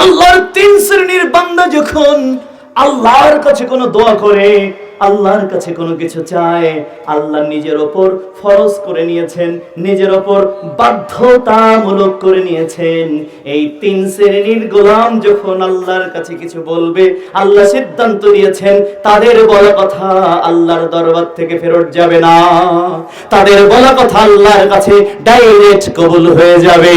আল্লাহর তিন শ্রেণির বান্দা যখন আল্লাহর কাছে কোনো দোয়া করে, আল্লাহর কাছে কোনো কিছু চায়, আল্লাহ নিজের ওপর ফরজ করে নিয়েছেন, নিজের ওপর বাধ্যতামূলক করে নিয়েছেন। এই তিন শ্রেণির গোলাম যখন আল্লাহর কাছে কিছু বলবে, আল্লাহ সিদ্ধান্ত নিয়েছেন তাদের বলা কথা আল্লাহর দরবার থেকে ফেরত যাবে না। তাদের বলা কথা আল্লাহর কাছে ডাইরেক্ট কবুল হয়ে যাবে।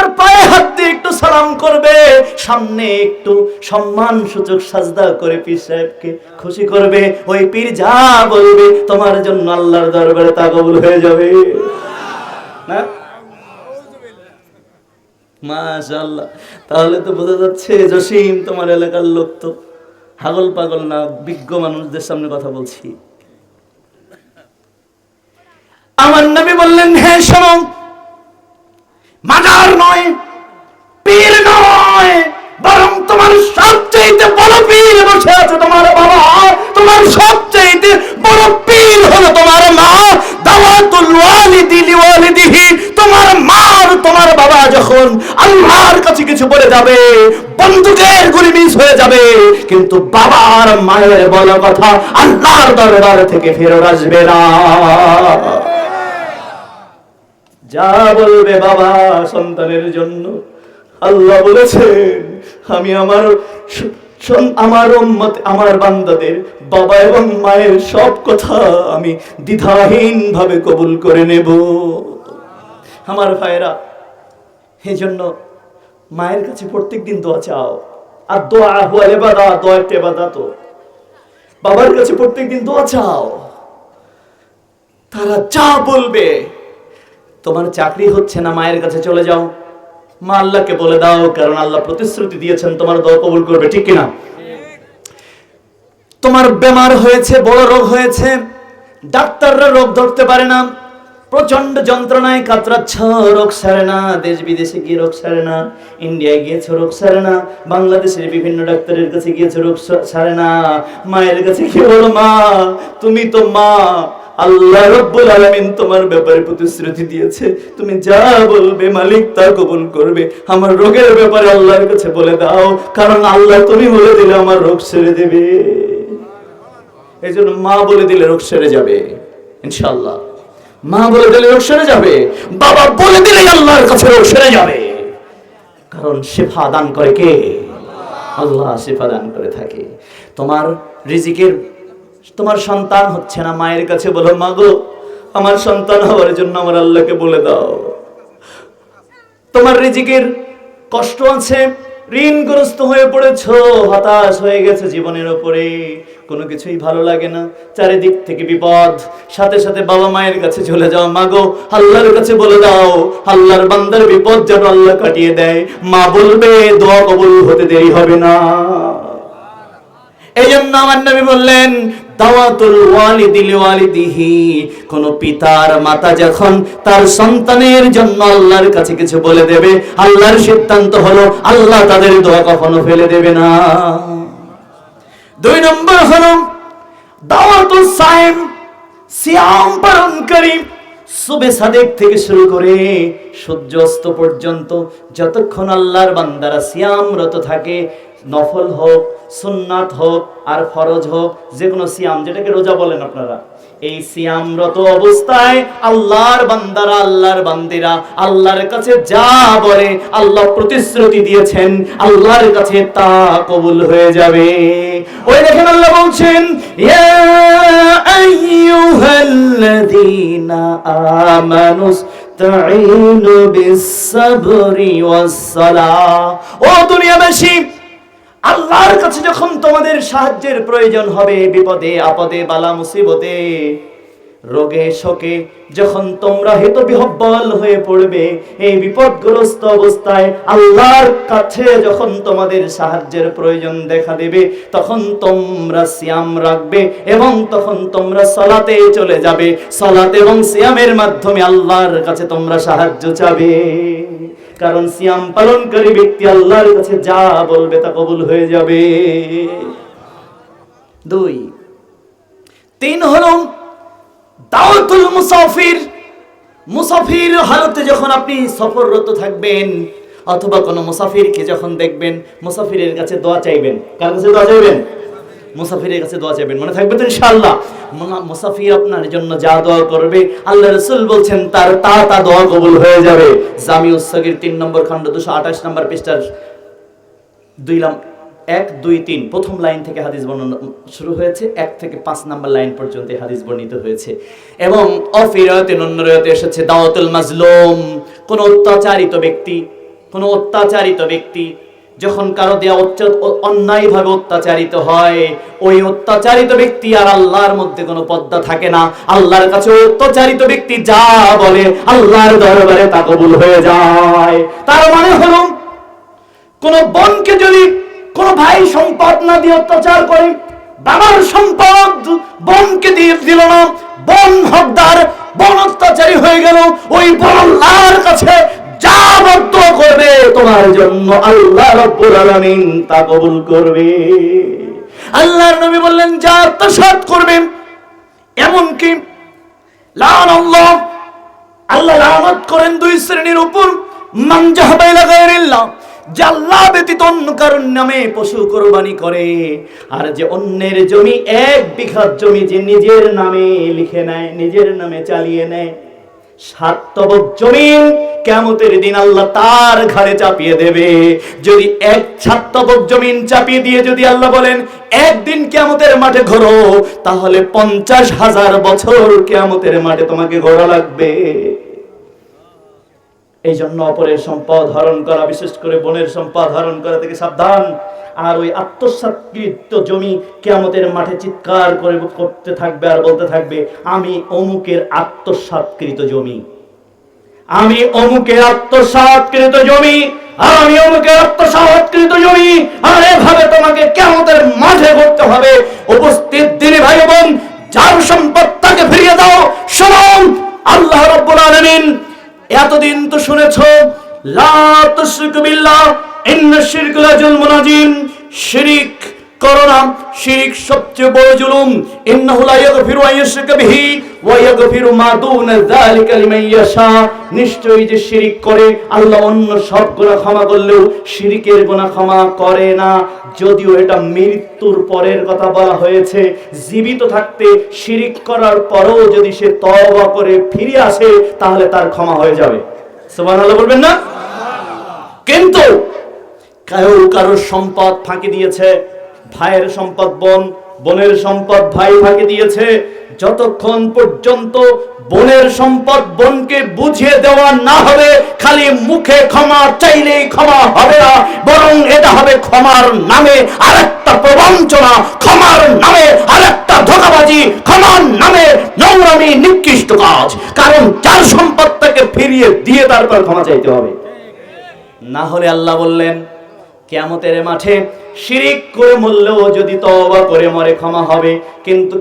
সামনে একটু সম্মান সূচক সাজদা করে পীর সাহেবকে খুশি করবে। ওই পীর যা বলবে, তোমার জন্য আল্লাহর দরবারে তা কবুল হয়ে যাবে। তাহলে তো বোঝা যাচ্ছে জসিম তোমার এলাকার লোক তো। হাগল পাগল না, বিজ্ঞ মানুষদের সামনে কথা বলছি। আমার নবী বললেন হ্যাঁ শোনো। মাজার নয় কাছে বলে যাবে, বন্দুকের গুলি মিস হয়ে যাবে। কিন্তু বাবার মায়ের বলা কথা আল্লাহর দরবার থেকে ফেরত আসবে না। যা বলবে বাবা সন্তানের জন্য, আল্লাহ বলেছেন আমি আমার আমার আমার বান্দাদের বাবা এবং মায়ের সব কথা আমি দ্বিধাহীন ভাবে কবুল করে নেব। আমার ভাইরা এই জন্য মায়ের কাছে প্রত্যেক দিন দোয়া চাও। আর দোয়া হুয়া এবাদা দোয়া একটা এবাদা তো। বাবার কাছে প্রত্যেক দিন দোয়া চাও। তারা যা বলবে, তোমার চাকরি হচ্ছে না, মায়ের কাছে চলে যাও। মা আল্লাহকে বলে দাও, কারণ আল্লাহ প্রতিশ্রুতি দিয়েছেন, তোমার দোয়া কবুল করবে, ঠিক কিনা? তোমার বেমার হয়েছে, বড় রোগ হয়েছে, ডাক্তাররা রোগ ধরতে পারে না। প্রচণ্ড যন্ত্রণায় কাতরাচ্ছ, রোগ সারে না, দেশ বিদেশে গিয়ে রোগ সারে না ইন্ডিয়ায় গিয়েছে রোগ সারে না, বাংলাদেশের বিভিন্ন ডাক্তারের কাছে গিয়েছে রোগ সারে না, মায়ের কাছে কি বলো, মা, তুমি তো মা, আল্লাহ রব্বুল আলামিন তোমার ব্যাপারে প্রতিশ্রুতি দিয়েছে, তুমি যা বলবে মালিক তা কবুল করবে, আমার রোগের ব্যাপারে আল্লাহর কাছে বলে দাও, কারণ আল্লাহ তুমি বলে দিলে আমার রোগ সেরে দেবে। এই জন্য মা বলে দিলে রোগ সেরে যাবে ইনশাল্লাহ মা বলে দিলে রোগ সেরে যাবে, বাবা বলে দিলে আল্লাহর কাছে রোগ সেরে যাবে। কারণ শেফা দান করে কে? আল্লাহ শেফা দান করে থাকে। তোমার রিজিকের, তোমার সন্তান হচ্ছে না মায়ের কাছে বলো, মা গো, আমার সন্তান হওয়ার জন্য আমার আল্লাহকে বলে দাও। তোমার রিজিকের কষ্ট আছে, ঋণগ্রস্ত হয়ে পড়েছ, হতাশ হয়ে গেছে জীবনের ওপরে। কোনো কিছুই ভালো লাগে না। চারিদিক থেকে বিপদ। সাথে সাথে বাবা মায়ের কাছে চলে যাও। মাগো আল্লাহর কাছে বলে দাও, আল্লাহর বান্দার বিপদ যেন আল্লাহ কাটিয়ে দেয়। মা বলবে, দোয়া কবুল হতে দেরি হবে না। এই জন্য আমার নবী বললেন, দাওয়াতুল কোন পিতার মাতা যখন তার সন্তানের জন্য আল্লাহর কাছে কিছু বলে দেবে, আল্লাহর সিদ্ধান্ত হলো, আল্লাহ তাদের দোয়া কখনো ফেলে দেবে না। দুই নম্বর হল দাওয়াতুল সাইম, সিয়াম পালনকারী সুবে সাদেক থেকে শুরু করে সূর্য অস্ত পর্যন্ত যতক্ষণ আল্লাহর বান্দারা সিয়ামরত থাকে, নফল হোক, সুন্নাত হোক, আর ফরজ হোক যে কোনো সিয়াম, যেটাকে রোজা বলেন আপনারা। এই সিয়ামরত অবস্থায় আল্লাহর বান্দারা, আল্লাহর বান্দিরা, আল্লাহর কাছে যা বলে, আল্লাহ প্রতিশ্রুতি দিয়েছেন, আল্লাহর কাছে তা কবুল হয়ে যাবে। ওই দেখেন আল্লাহ বলছেন, ইয়া আইয়ুহাল্লাযীনা আমানু ইসতাঈনু বিস-সাবরি ও দুনিয়াবাসী আল্লাহর কাছে যখন তোমাদের সাহায্যের প্রয়োজন হবে, বিপদে, আপদে, বালা, মুসিবতে, রোগে, শোকে, যখন তোমরা হেত বিহব্বল হয়ে পড়বে, এই বিপদগ্রস্ত অবস্থায় আল্লাহর কাছে যখন তোমাদের সাহায্যের প্রয়োজন দেখা দেবে, তখন তোমরা সিয়াম রাখবে এবং তখন তোমরা সলাতে চলে যাবে। সলাতে এবং সিয়ামের মাধ্যমে আল্লাহর কাছে তোমরা সাহায্য চাবে। কারণ সিয়াম পালনকারী ব্যক্তি আল্লাহর কাছে যা বলবে তা কবুল হয়ে যাবে। দুই। তিন হলো দাওয়াতুল মুসাফির। মুসাফির হালতে যখন আপনি সফররত থাকবেন অথবা কোনো মুসাফিরকে যখন দেখবেন, মুসাফিরের কাছে দোয়া চাইবেন। কার কাছে দোয়া চাইবেন? মুসাফিরের কাছে দোয়া চাইবেন, মনে থাকবে তো ইনশাআল্লাহ? মুসাফির আপনার জন্য যা দোয়া করবে, আল্লাহ রসুল বলছেন, তার তা তা দোয়া কবুল হয়ে যাবে। জামি উসগির তিন নম্বর খণ্ড, দুশো আঠাশ নম্বর পৃষ্ঠার দুই এক, দুই, তিন। প্রথম লাইন থেকে হাদিস বর্ণনা শুরু হয়েছে, এক থেকে পাঁচ নাম্বার লাইন পর্যন্ত হাদিস বর্ণিত হয়েছে। এবং অফিরাতে নন্নরতে এসেছে, দাওয়াতুল মাজলুম। কোন অত্যাচারিত ব্যক্তি কোন অত্যাচারিত ব্যক্তি যখন কারও দেয়া অন্যায়ভাবে অত্যাচারিত হয়, ওই অত্যাচারিত ব্যক্তি আর আল্লাহর মধ্যে কোনো পদ্মা থাকে না। আল্লাহর কাছে অত্যাচারিত ব্যক্তি যা বলে, আল্লাহর দরবারে তা কবুল হয়ে যায়। তার মানে হলো, কোন বোনকে যদি কোন ভাই সম্পদ না দিয়ে অত্যাচার করে, বাবার সম্পদ বোনকে দিয়ে দিল না, বোন হকদার, বোন অত্যাচারী হয়ে গেল, ওই বোন আল্লাহর কাছে করবে, তোমার জন্য আল্লাহ রব্বুল আলামিন তা কবুল করবে। আল্লাহর নবী বললেন, যা আল্লাহ আল্লাহ লানত করেন দুই শ্রেণির উপর মান জাহাবাইলা গায়রিল্লাহ, যে আল্লাহ ব্যতীত অন্য কারণ নামে পশু কোরবানি করে, আর যে অন্যের জমি এক বিঘা জমি যে নিজের নামে লিখে নেয়, নিজের নামে চালিয়ে নেয়। সাতবক জমিন কেমতের দিন আল্লাহ তার ঘাড়ে চাপিয়ে দেবে। যদি এক সাতবক জমিন চাপিয়ে দিয়ে যদি আল্লাহ বলেন, একদিন কেমতের মাঠে ঘোরো, তাহলে পঞ্চাশ হাজার বছর কেমতের মাঠে তোমাকে ঘোরা লাগবে। এই জন্য অপরের সম্পদ হরণ করা, বিশেষ করে বনের সম্পদ হরণ করা থেকে সাবধান। আর ওই আত্মসাৎকৃত জমি কেয়ামতের মাঠে চিৎকার করে করতে থাকবে আর বলতে থাকবে, আমি অমুকের আত্মসাৎকৃত জমি। আমি অমুকের আত্মসাৎকৃত জমি। আর আমি অমুকের আত্মসাৎকৃত জমি। আর এভাবে তোমাকে কেমতের মাঠে করতে হবে। উপস্থিত দিনে ভাই বোন, যার সম্পদ তাকে ফিরিয়ে দাও। শোনো আল্লাহ রব্বুল আলামিন এতদিন তো শুনেছ লা তুশরিকু বিল্লাহ ইন্না শিরকা লাজুলমুন আযীম শিরিক করো না। শিরিক সবচেয়ে বড় জুলুম। ইন্নাহু লা ওয়া মা দুনা যালিকা লিমান ইয়াশা। নিশ্চয়ই যে শিরিক করে, আল্লাহ অন্য সব গুনাহ ক্ষমা করলেও শিরিকের গুনাহ ক্ষমা করে না। যদিও এটা মৃত্যুর পরের কথা বলা হয়েছে, জীবিত থাকতে শিরিক করার পরেও যদি সে তওবা করে ফিরে আসে, তাহলে তার ক্ষমা হয়ে যাবে। সুবহানাল্লাহ বলবেন না? কিন্তু কেউ কারোর সম্পদ ফাঁকি দিয়েছে ভাইয়ের সম্পদ বোন, বোনের সম্পদ ভাই ফাঁকি দিয়েছে। যতক্ষণ পর্যন্ত বোনের সম্পদ বোনকে বুঝিয়ে দেওয়া না হবে, খালি মুখে ক্ষমা চাইলেই ক্ষমা হবে না, বরং এটা হবে ক্ষমার নামে আরেকটা প্রবঞ্চনা, ক্ষমার নামে আরেকটা ধোকাবাজি, ক্ষমার নামে নোংরামি, নিকৃষ্ট কাজ। কারণ যার সম্পদ তাকে ফিরিয়ে দিয়ে তারপর ক্ষমা চাইতে হবে। না হলে আল্লাহ বললেন কেয়ামতের মাঠে শিরিক করে মরলেও যদি তওবা করে মরে ক্ষমা হবে। কিন্তু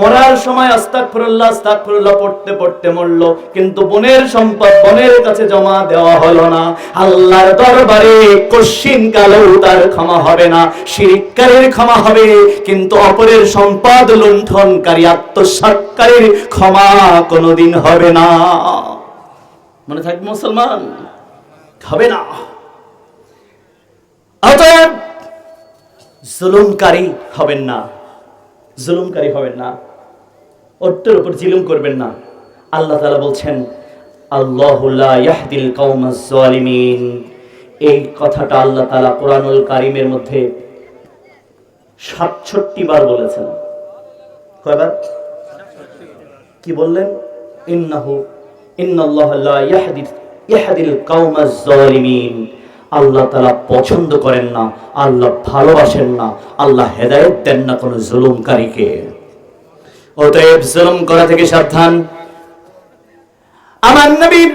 মরার সময় আস্তাগফিরুল্লাহ আস্তাগফিরুল্লাহ পড়তে পড়তে মরলো। কিন্তু বোনের সম্পদ বোনের কাছে জমা দেওয়া হলো না। আল্লাহর দরবারে কশিন কালেও তার ক্ষমা হবে না। শিরিককারীর ক্ষমা হবে, কিন্তু অপরের সম্পদ লুণ্ঠনকারী, আত্মসাৎকারীর ক্ষমা কোনোদিন হবে না। মনে থাকবে মুসলমান? হবে না। অতএব জুলুমকারী হবেন না। জুলুমকারী হবেন না। অর্থের উপর জুলুম করবেন না। আল্লাহ তাআলা বলছেন আল্লাহুল্লাহ ইয়াহদিল এই কথাটা আল্লাহ তাআলা কোরআনুল কারীমের মধ্যে 67 বার বলেছেন। কয়বার? কি বললেন? ইন্নাহু, ইন্নাল্লাহ লা ইয়াহদি, ইয়াহদিল কওমাজ আল্লাহ তাআলা পছন্দ করেন না, আল্লাহ ভালোবাসেন না, আল্লাহ হেদায়েত দেন না কোনো জুলুমকারীকে। অতএব জুলুম করা থেকে সাবধান। আমার নবীর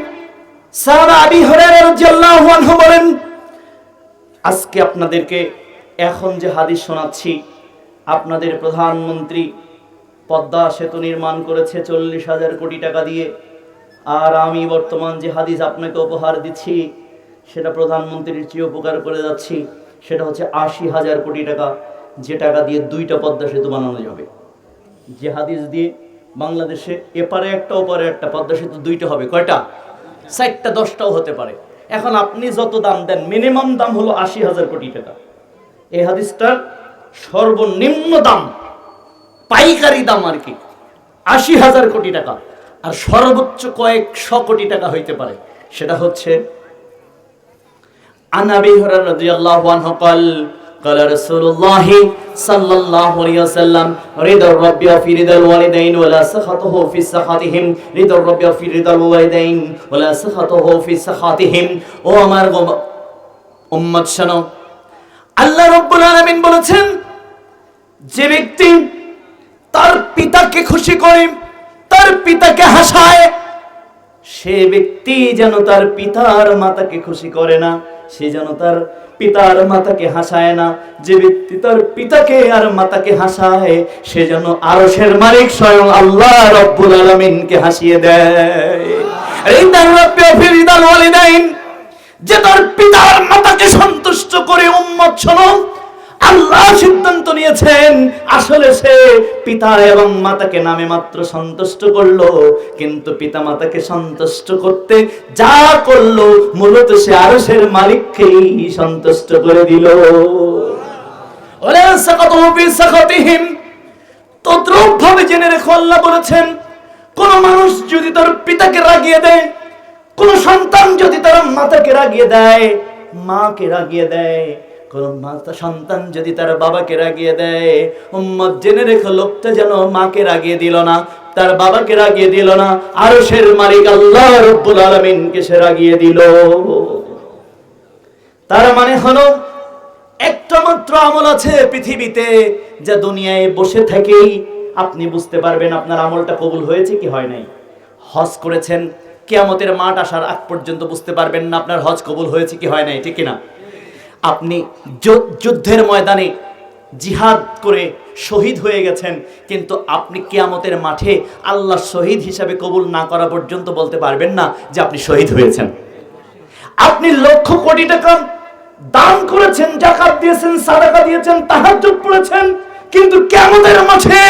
সাহাবা আবি বলেন, আজকে আপনাদেরকে এখন যে হাদিস শোনাচ্ছি, আপনাদের প্রধানমন্ত্রী পদ্মা সেতু নির্মাণ করেছে চল্লিশ হাজার কোটি টাকা দিয়ে, আর আমি বর্তমান যে হাদিস আপনাকে উপহার দিচ্ছি সেটা প্রধানমন্ত্রীর চেয়ে উপকার করে যাচ্ছি, সেটা হচ্ছে আশি হাজার কোটি টাকা, যে টাকা দিয়ে দুইটা পদ্মা সেতু বানানো যাবে। যে হাদিস দিয়ে বাংলাদেশে এপারে একটা, ওপারে একটা, পদ্মা সেতু দুইটা হবে, কয়টা? চারটা, দশটাও হতে পারে। এখন আপনি যত দাম দেন, মিনিমাম দাম হলো আশি হাজার কোটি টাকা। এই হাদিসটার সর্বনিম্ন দাম, পাইকারি দাম আর কি, আশি হাজার কোটি টাকা। আর সর্বোচ্চ কয়েকশো কোটি টাকা হইতে পারে। সেটা হচ্ছে عن ابي هريره رضي الله عنه قال قال رسول الله صلى الله عليه وسلم رضا الرب في رضا الوالدين ولا سخطه في سخطهم رضا الرب في رضا الوالدين ولا سخطه في سخطهم ও আমার গো- উম্মত শোনো আল্লাহ রব্বুল আলামিন বলেছেন যে ব্যক্তি তার পিতাকে খুশি করে তার পিতাকে হাসায় সে ব্যক্তি যেন তার পিতার মাতাকে খুশি করে না সে যেন তার পিতার মাতাকে হাসায় না, যে ব্যক্তি তার পিতাকে আর মাতাকে হাসায়, সে যেন আরসের মালিক স্বয়ং আল্লাহ রব্বুল আলমিনকে হাসিয়ে দেয়। যে তার পিতার মাতাকে সন্তুষ্ট করে উম্মত শোনো আল্লাহ সিদ্ধান্ত নিয়েছেন, আসলে সে পিতা এবং মাতাকে নামে মাত্র সন্তুষ্ট করল, কিন্তু পিতা মাতাকে সন্তুষ্ট করতে যা করল, মূলত সে আরশের মালিককেই সন্তুষ্ট করে দিল। ওলা সাকাতুহু ফি সাকাতিহিম তদ্রূপ ভাবে জেনে রেখো, আল্লাহ বলেছেন, কোন মানুষ যদি তার পিতাকে রাগিয়ে দেয়, কোন সন্তান যদি তার মাতাকে রাগিয়ে দেয়, মাকে রাগিয়ে দেয় কোন মাতা সন্তান যদি তার বাবাকে রাগিয়ে দেয়, উম্মত জেনে রেখো, লোকটা যেন মাকে রাগিয়ে দিল না, তার বাবাকে রাগিয়ে দিল না, আরশের মালিক আল্লাহ রব্বুল আলামিনকে সে রাগিয়ে দিল। তার মানে হলো একটা মাত্র আমল আছে পৃথিবীতে, যা দুনিয়ায় বসে থেকেই আপনি বুঝতে পারবেন আপনার আমলটা কবুল হয়েছে কি হয় নাই। হজ করেছেন, কেয়ামতের মাঠ আসার আগ পর্যন্ত বুঝতে পারবেন না আপনার হজ কবুল হয়েছে কি হয় নাই, ঠিক কিনা? আপনি যুদ্ধের ময়দানে জিহাদ করে শহীদ হয়ে গেছেন, কিন্তু আপনি কেয়ামতের মাঠে আল্লাহ শহীদ হিসাবে কবুল না করা পর্যন্ত বলতে পারবেন না যে আপনি শহীদ হয়েছেন। আপনি লক্ষ কোটি টাকা দান করেছেন, জাকাত দিয়েছেন, সাদাকা দিয়েছেন তাহার তাহাজ্জুদ পড়েছেন, কিন্তু কেমনের মাঝে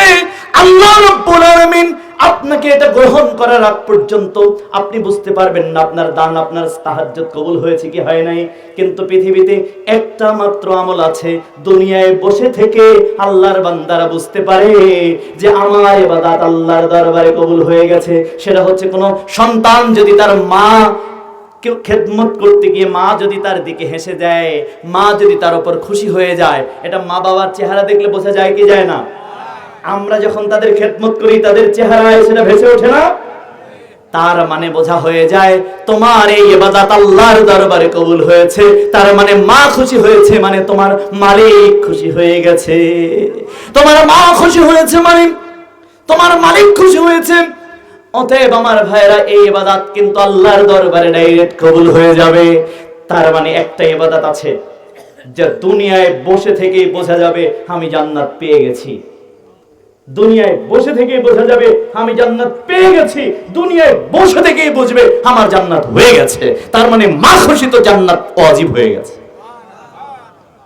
আল্লাহ রাব্বুল আলামিন আপনাকে এটা গ্রহণ করার আগ পর্যন্ত আপনি বুঝতে পারবেন না, আপনার দান, আপনার তাহাজ্জুদ কবুল হয়েছে কি হয় নাই। কিন্তু পৃথিবীতে একটা মাত্র আমল আছে, দুনিয়ায় বসে থেকে আল্লাহর বান্দারা বুঝতে পারে যে আমার ইবাদত আল্লাহর দরবারে কবুল হয়ে গেছে। সেটা হচ্ছে কোনো সন্তান যদি তার মা কেউ খেদমত করতে গিয়ে মা যদি তার দিকে হেসে দেয় মা যদি তার উপর খুশি হয়ে যায়, এটা মা বাবার চেহারা দেখলে বোঝা যায় কি যায় না? আমরা যখন তাদের খেদমত করি, তাদের চেহারায় সেটা ভেসে ওঠে না। তার মানে বোঝা হয়ে যায়, তোমার এই ইবাদত আল্লাহর দরবারে কবুল হয়েছে। তার মানে মা খুশি হয়েছে মানে তোমার মালিক খুশি হয়ে গেছে। তোমার মা খুশি হয়েছে মানে তোমার মালিক খুশি হয়েছে। অতএব আমার ভাইরা এই এবাদাত কিন্তু আল্লাহর দরবারে ডাইরেক্ট কবুল হয়ে যাবে। তার মানে একটা এবাদাত আছে, যা দুনিয়ায় বসে থেকেই বোঝা যাবে, আমি জান্নাত পেয়ে গেছি। দুনিয়ায় বসে থেকেই বোঝা যাবে, আমি জান্নাত পেয়ে গেছি। দুনিয়ায় বসে থেকেই বুঝবে, আমার জান্নাত হয়ে গেছে। তার মানে মা খুশি তো জান্নাত অজীব হয়ে গেছে।